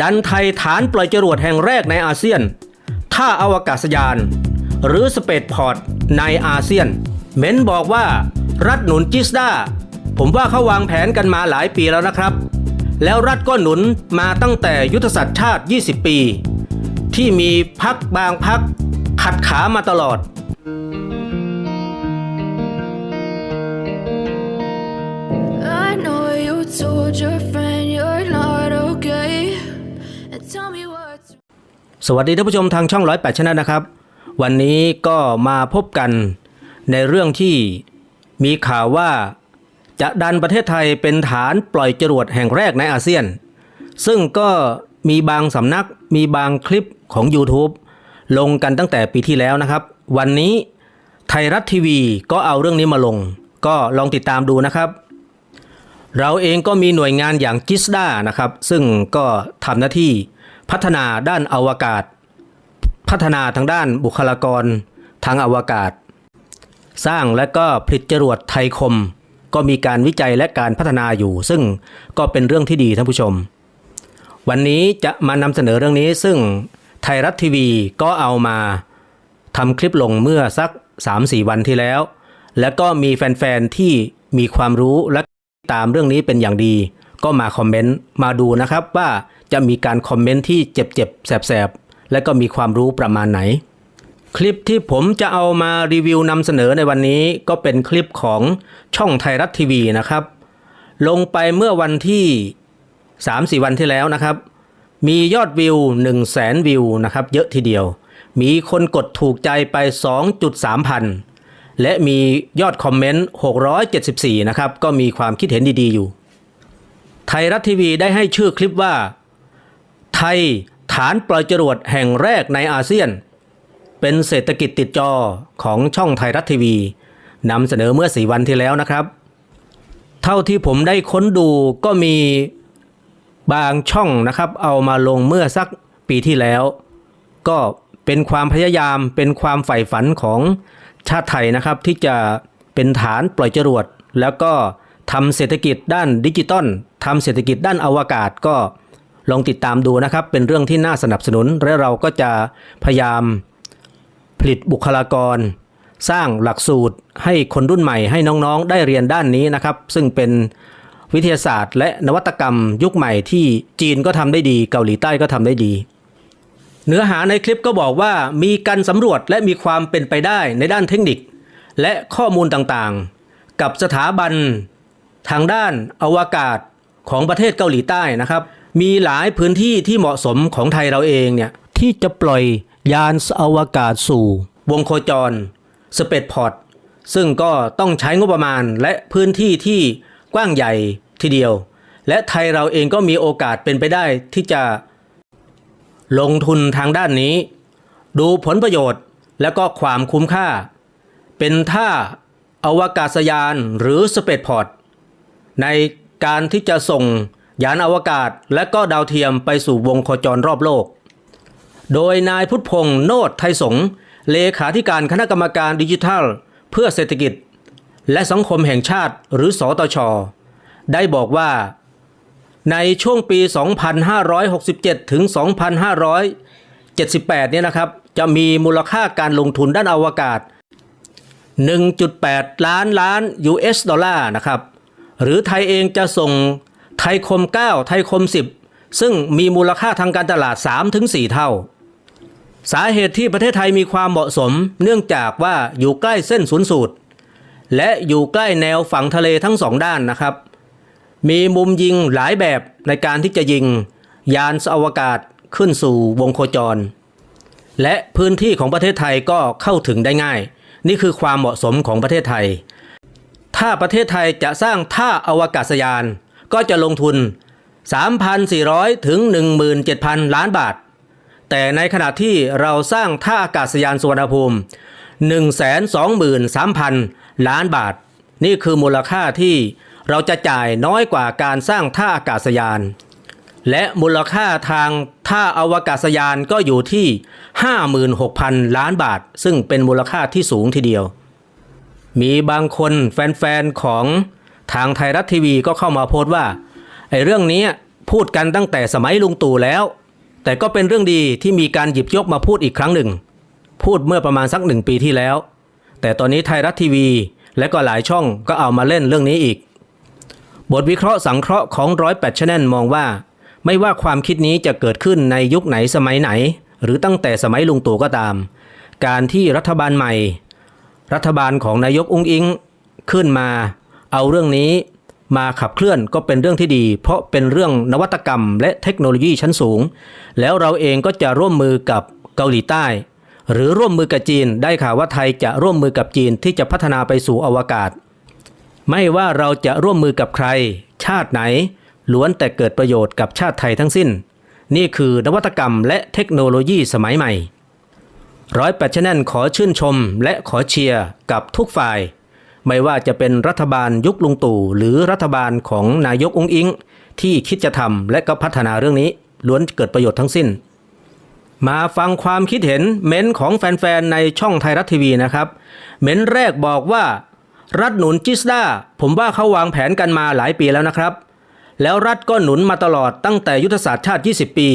ดันไทยฐานปล่อยจรวดแห่งแรกในอาเซียน ท่าอวกาศยาน หรือสเปซพอร์ตในอาเซียน เม้นบอกว่า รัฐหนุนจิสดาผมว่าเขาวางแผนกันมาหลายปีแล้วนะครับ แล้วรัฐก็หนุนมาตั้งแต่ยุทธศาสตร์ชาติ 20 ปี ที่มีพักบางพักขัดขามาตลอด I สวัสดีท่านผู้ชมทางช่องร้อยแปดชนะนะครับ วันนี้ก็มาพบกันในเรื่องที่มีข่าวว่าจะดันประเทศไทยเป็นฐานปล่อยจรวดแห่งแรกในอาเซียน ซึ่งก็มีบางสำนักมีบางคลิปของ YouTube ลงกันตั้งแต่ปีที่แล้วนะครับ วันนี้ไทยรัฐทีวีก็เอาเรื่องนี้มาลง ก็ลองติดตามดูนะครับ เราเองก็มีหน่วยงานอย่างจิสดานะครับ ซึ่งก็ทำหน้าที่ พัฒนาด้านอวกาศ พัฒนาทางด้านบุคลากรทางอวกาศ สร้างและก็ผลิตจรวดไทยคม ก็มีการวิจัยและการพัฒนาอยู่ ซึ่งก็เป็นเรื่องที่ดีท่านผู้ชม วันนี้จะมานำเสนอเรื่องนี้ซึ่งไทยรัฐทีวีก็เอามาทำคลิปลงเมื่อสัก 3-4 วันที่แล้ว แล้วก็มีแฟนๆที่มีความรู้และตามเรื่องนี้เป็นอย่างดี ก็มาคอมเมนต์มาดูนะครับว่า จะมีการคอมเมนต์ที่เจ็บๆ แสบๆ และก็มีความรู้ประมาณไหน คลิปที่ผมจะเอามารีวิวนำเสนอในวันนี้ก็เป็นคลิปของช่องไทยรัฐทีวีนะครับ ลงไปเมื่อวันที่ 3-4 วันที่แล้วนะครับ มียอดวิว 1 0 0 0 0แสนวิวนะครับ เยอะทีเดียว มีคนกดถูกใจไป 2.3 พัน และมียอดคอมเมนต์ 674 นะครับ ก็มีความคิดเห็นดีๆอยู่ ไทยรัฐทีวีได้ให้ชื่อคลิปว่า ไทยฐานปล่อยจรวดแห่งแรกในอาเซียน เป็นเศรษฐกิจติดจอของช่องไทยรัฐทีวีนำเสนอเมื่อสีวันที่แล้วนะครับ เท่าที่ผมได้ค้นดูก็มีบางช่องนะครับ เอามาลงเมื่อสักปีที่แล้ว ก็เป็นความพยายามเป็นความใฝ่ฝันของชาติไทยนะครับ ที่จะเป็นฐานปล่อยจรวด แล้วก็ทำเศรษฐกิจด้านดิจิตอลทำเศรษฐกิจด้านอวกาศก็ ลองติดตามดูนะครับ เป็นเรื่องที่น่าสนับสนุน และเราก็จะพยายามผลิตบุคลากร สร้างหลักสูตรให้คนรุ่นใหม่ให้น้องๆ ได้เรียนด้านนี้นะครับ ซึ่งเป็นวิทยาศาสตร์ และนวัตกรรมยุคใหม่ที่จีนก็ทำได้ดี เกาหลีใต้ก็ทำได้ดี เนื้อหาในคลิปก็บอกว่ามีการสำรวจและมีความเป็นไปได้ในด้านเทคนิค และข้อมูลต่างๆ กับสถาบัน ทางด้านอวกาศของประเทศเกาหลีใต้นะครับ มีหลายพื้นที่ที่เหมาะสมของไทยเราเองเนี่ยที่จะปล่อยยานอวกาศสู่ วงโคจรสเปซพอร์ตซึ่งก็ต้องใช้งบประมาณและพื้นที่ที่กว้างใหญ่ทีเดียว และไทยเราเองก็มีโอกาสเป็นไปได้ที่จะ ลงทุนทางด้านนี้ ดูผลประโยชน์และก็ความคุ้มค่า เป็นท่าอวกาศยานหรือสเปซพอร์ตในการที่จะส่ง ยานอวกาศและก็ดาวเทียมไปสู่วงโคจรรอบโลก โดยนายพุทธพงศ์โนดไทยสงเลขาธิการคณะกรรมการดิจิทัล เพื่อเศรษฐกิจ และสังคมแห่งชาติหรือสอตช ได้บอกว่า ในช่วงปี 2567 ถึง 2578 เนี่ยนะครับ จะมีมูลค่าการลงทุนด้านอวกาศ 1.8 ล้านล้าน US ดอลลาร์นะครับ หรือไทยเองจะส่ง ไทยคม 9 ไทยคม 10 ซึ่งมีมูลค่าทางการตลาด 3-4 เท่า สาเหตุที่ประเทศไทยมีความเหมาะสม เนื่องจากว่าอยู่ใกล้เส้นศูนย์สูตร และอยู่ใกล้แนวฝั่งทะเลทั้งสองด้านนะครับ มีมุมยิงหลายแบบในการที่จะยิง ยานอวกาศขึ้นสู่วงโคจร และพื้นที่ของประเทศไทยก็เข้าถึงได้ง่าย นี่คือความเหมาะสมของประเทศไทย ถ้าประเทศไทยจะสร้างท่าอวกาศยาน ก็จะลงทุน 3,400 ถึง 17,000 ล้านบาท แต่ในขณะที่เราสร้างท่าอากาศยานสุวรรณภูมิ 123,000 ล้านบาท นี่คือมูลค่าที่เราจะจ่ายน้อยกว่าการสร้างท่าอากาศยาน และมูลค่าทางท่าอวกาศยานก็อยู่ที่ 56,000 ล้านบาท ซึ่งเป็นมูลค่าที่สูงทีเดียว มีบางคนแฟนๆของ ทางไทยรัฐทีวีก็เข้ามาโพสต์ว่าไอ้เรื่องนี้พูดกันตั้งแต่สมัยลุงตู่แล้ว แต่ก็เป็นเรื่องดีที่มีการหยิบยกมาพูดอีกครั้งหนึ่ง พูดเมื่อประมาณสักหนึ่งปีที่แล้ว แต่ตอนนี้ไทยรัฐทีวี และก็หลายช่องก็เอามาเล่นเรื่องนี้อีก บทวิเคราะห์สังเคราะห์ของร้อยแปดชแนลมองว่า ไม่ว่าความคิดนี้จะเกิดขึ้นในยุคไหนสมัยไหน หรือตั้งแต่สมัยลุงตู่ก็ตาม การที่รัฐบาลใหม่ รัฐบาลของนายกอุ้งอิงขึ้นมา เอาเรื่องนี้มาขับเคลื่อนก็เป็นเรื่องที่ดี เพราะเป็นเรื่องนวัตกรรม และเทคโนโลยีชั้นสูง แล้วเราเองก็จะร่วมมือกับเกาหลีใต้ หรือร่วมมือกับจีนได้ข่าวว่าไทยจะร่วมมือกับจีนที่จะพัฒนาไปสู่อวกาศ ไม่ว่าเราจะร่วมมือกับใคร ชาติไหน ล้วนแต่เกิดประโยชน์กับชาติไทยทั้งสิ้น นี่คือนวัตกรรมและเทคโนโลยีสมัยใหม่ร้อยแปดชแนลขอชื่นชมและขอเชียร์กับทุกฝ่าย ไม่ว่าจะเป็นรัฐบาลยุคลุงตู่หรือรัฐบาลของนายกองอิง ที่คิดจะทำและก็พัฒนาเรื่องนี้ ล้วนเกิดประโยชน์ทั้งสิ้น มาฟังความคิดเห็นเม้นของแฟนๆ ในช่องไทยรัฐทีวีนะครับ เม้นแรกบอกว่า รัฐหนุนจิสดาผมว่าเขาวางแผนกันมาหลายปีแล้วนะครับ แล้วรัฐก็หนุนมาตลอดตั้งแต่ยุทธศาสตร์ชาติ 20 ปี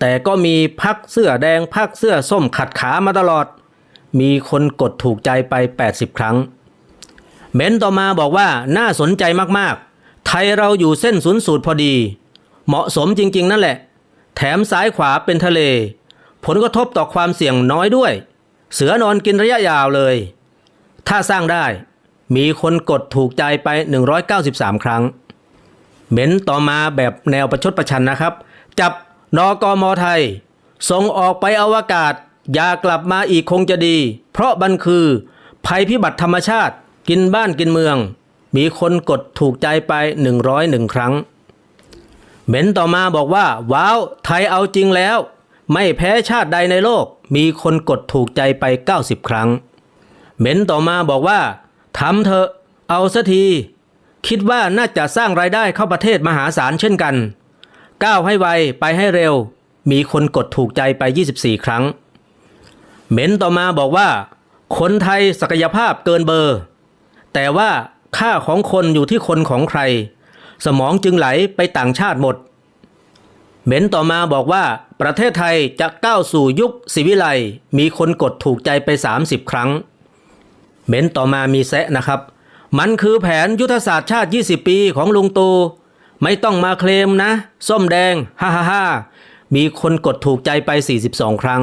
แต่ก็มีพักเสื้อแดงพักเสื้อส้มขัดขามาตลอด มีคนกดถูกใจไป 80 ครั้ง เมนต่อมาบอกว่าน่าสนใจมากๆ ไทยเราอยู่เส้นศูนย์สูตรพอดี เหมาะสมจริง ๆ นั่นแหละ แถมซ้ายขวาเป็นทะเล ผลกระทบต่อความเสี่ยงน้อยด้วย เสือนอนกินระยะยาวเลย ถ้าสร้างได้ มีคนกดถูกใจไป 193 ครั้ง เมนต่อมาแบบแนวประชดประชันนะครับ จับนกมไทย ส่งออกไปอวกาศ อย่ากลับมาอีกคงจะดี เพราะมันคือ ภัยพิบัติธรรมชาติ กินบ้านกินเมือง มีคนกดถูกใจไป 101 ครั้งเม้นต่อมาบอกว่า ว้าว ไทยเอาจริงแล้ว ไม่แพ้ชาติใดในโลก มีคนกดถูกใจไป 90 ครั้งเม้นต่อมาบอกว่าทำเถอะ เอาสัที คิดว่าน่าจะสร้างรายได้เข้าประเทศมหาศาลเช่นกัน ก้าวให้ไวไปให้เร็ว มีคนกดถูกใจไป 24 ครั้งเม้นต่อมาบอกว่า คนไทยศักยภาพเกินเบอร์ แต่ว่าค่าของคนอยู่ที่คนของใคร สมองจึงไหลไปต่างชาติหมดเม้นต่อมาบอกว่าประเทศไทยจะก้าวสู่ยุคศิวิไลย์มีคนกดถูกใจไป 30 ครั้งเม้นต่อมามีแซะนะครับ มันคือแผนยุทธศาสตร์ชาติ 20 ปีของลุงตูไม่ต้องมาเคลมนะ ส้มแดงฮ่าฮ่าฮ่ามีคนกดถูกใจไป 42 ครั้ง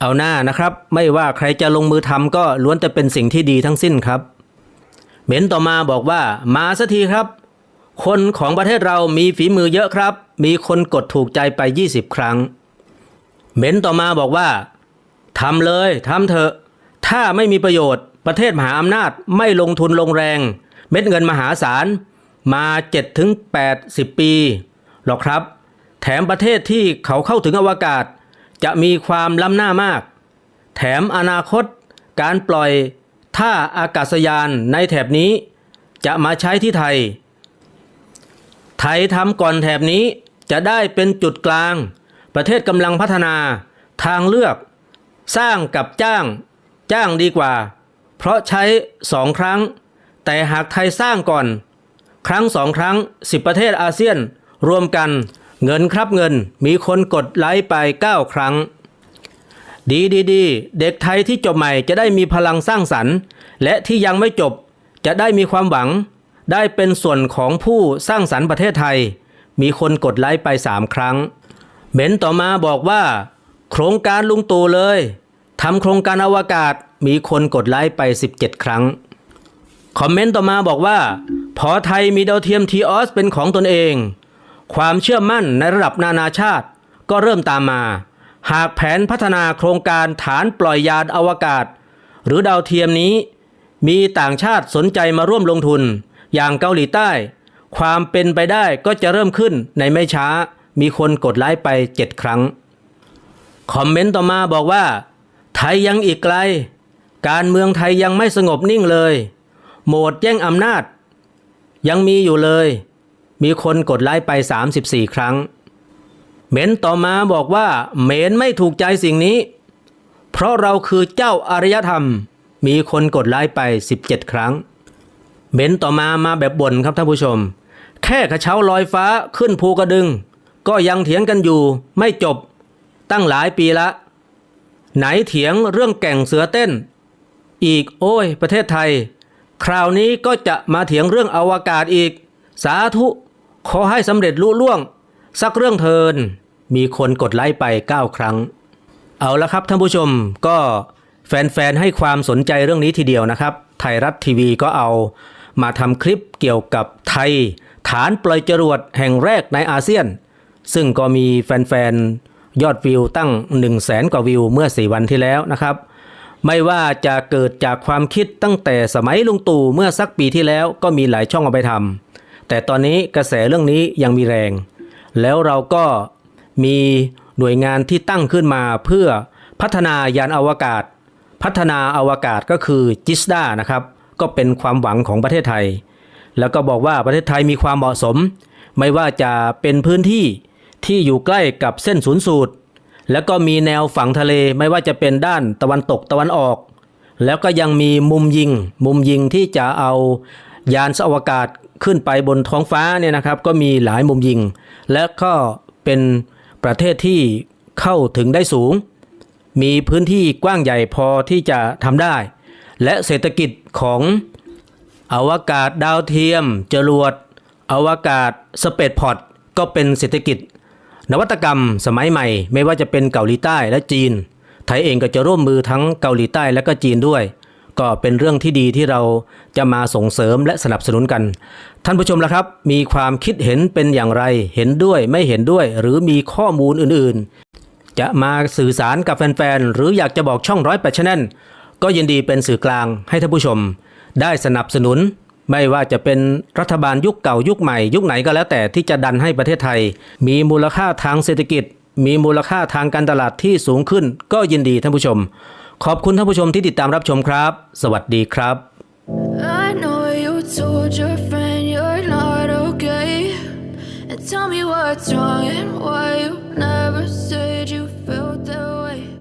เอาหน้านะครับ ไม่ว่าใครจะลงมือทำก็ล้วนแต่เป็นสิ่งที่ดีทั้งสิ้นครับ เม้นต่อมาบอกว่ามาสักทีครับ คนของประเทศเรามีฝีมือเยอะครับ มีคนกดถูกใจไป 20 ครั้งเม้นต่อมาบอกว่าทำเลยทำเถอะ ถ้าไม่มีประโยชน์ประเทศมหาอำนาจไม่ลงทุนลงแรง เม็ดเงินมหาศาลมา7ถึง80 ปีหรอกครับ แถมประเทศที่เขาเข้าถึงอวกาศ จะมีความล้ำหน้ามาก แถมอนาคตการปล่อย ท่าอากาศยานในแถบนี้ จะมาใช้ที่ไทย ไทยทำก่อนแถบนี้จะได้เป็นจุดกลาง ประเทศกำลังพัฒนาทางเลือก สร้างกับจ้าง จ้างดีกว่า เพราะใช้สองครั้ง แต่หากไทยสร้างก่อน ครั้งสองครั้งสิบประเทศอาเซียน รวมกันเงินครับเงินมีคนกดไลค์ไป 9 ครั้ง ดีดีดีเด็กไทยที่จบใหม่จะได้มีพลังสร้างสรรค์ และที่ยังไม่จบจะได้มีความหวัง ได้เป็นส่วนของผู้สร้างสรรค์ประเทศไทย มีคนกดไลค์ไป3ครั้งเบนต่อมาบอกว่า โครงการลุงตู่เลยทำโครงการอวกาศมีคนกดไลค์ไป 17 ครั้ง คอมเมนต์ต่อมาบอกว่า พอไทยมีดาวเทียมทีออสเป็นของตนเอง ความเชื่อมั่นในระดับนานาชาติก็เริ่มตามมา หากแผนพัฒนาโครงการฐานปล่อยยานอวกาศ หรือดาวเทียมนี้ มีต่างชาติสนใจมาร่วมลงทุน อย่างเกาหลีใต้ ความเป็นไปได้ก็จะเริ่มขึ้นในไม่ช้า มีคนกดไลค์ไป 7 ครั้ง คอมเมนต์ต่อมาบอกว่า ไทยยังอีกไกล การเมืองไทยยังไม่สงบนิ่งเลย โหมดแย่งอำนาจ ยังมีอยู่เลย มีคนกดไลค์ไป 34 ครั้ง เมนต่อมาบอกว่าเมนไม่ถูกใจสิ่งนี้ เพราะเราคือเจ้าอารยธรรม มีคนกดไลค์ไป 17 ครั้งเมนต่อมามาแบบบ่นครับท่านผู้ชม แค่กระเช้าลอยฟ้าขึ้นภูกระดึง ก็ยังเถียงกันอยู่ไม่จบ ตั้งหลายปีละ ไหนเถียงเรื่องแก่งเสือเต้น อีกโอ้ย ประเทศไทย คราวนี้ก็จะมาเถียงเรื่องอวกาศอีก สาธุ ขอให้สำเร็จลุล่วง สักเรื่องเทิน มีคนกดไลค์ไป 9 ครั้ง เอาละครับท่านผู้ชมก็แฟนๆให้ความสนใจเรื่องนี้ทีเดียวนะครับ ไทยรัฐทีวีก็เอามาทำคลิปเกี่ยวกับไทย ฐานปล่อยจรวดแห่งแรกในอาเซียน ซึ่งก็มีแฟนๆ ยอดวิวตั้ง 1 0 0 0 0แสนกว่าวิวเมื่อ 4 วันที่แล้วนะครับ ไม่ว่าจะเกิดจากความคิดตั้งแต่สมัยลุงตู่เมื่อสักปีที่แล้วก็มีหลายช่องเอาไปทำแต่ตอนนี้กระแสเรื่องนี้ยังมีแรง แล้วเราก็ มีหน่วยงานที่ตั้งขึ้นมาเพื่อพัฒนายานอวกาศ พัฒนาอวกาศก็คือจิสดานะครับ ก็เป็นความหวังของประเทศไทย แล้วก็บอกว่าประเทศไทยมีความเหมาะสม ไม่ว่าจะเป็นพื้นที่ที่อยู่ใกล้กับเส้นศูนย์สูตร แล้วก็มีแนวฝั่งทะเลไม่ว่าจะเป็นด้านตะวันตกตะวันออก แล้วก็ยังมีมุมยิง มุมยิงที่จะเอายานอวกาศขึ้นไปบนท้องฟ้าเนี่ยนะครับ ก็มีหลายมุมยิง และก็เป็น ประเทศที่เข้าถึงได้สูง มีพื้นที่กว้างใหญ่พอที่จะทำได้ และเศรษฐกิจของอวกาศดาวเทียม จรวด อวกาศสเปซพอร์ตก็เป็นเศรษฐกิจ นวัตกรรมสมัยใหม่ ไม่ว่าจะเป็นเกาหลีใต้และจีน ไทยเองก็จะร่วมมือทั้งเกาหลีใต้และก็จีนด้วย ก็เป็นเรื่องที่ดีที่เราจะมาส่งเสริมและสนับสนุนกัน ท่านผู้ชมละครับ มีความคิดเห็นเป็นอย่างไร เห็นด้วยไม่เห็นด้วย หรือมีข้อมูลอื่นๆ จะมาสื่อสารกับแฟนๆ หรืออยากจะบอกช่องร้อยแปดชแนลก็ยินดีเป็นสื่อกลางให้ท่านผู้ชม ได้สนับสนุน ไม่ว่าจะเป็นรัฐบาลยุคเก่ายุคใหม่ ยุคไหนก็แล้วแต่ที่จะดันให้ประเทศไทย มีมูลค่าทางเศรษฐกิจ มีมูลค่าทางการตลาดที่สูงขึ้น ก็ยินดีท่านผู้ชม ขอบคุณท่านผู้ชมที่ติดตามรับชมครับ สวัสดีครับ I know you told your friend you're not okay. And tell me what's wrong and why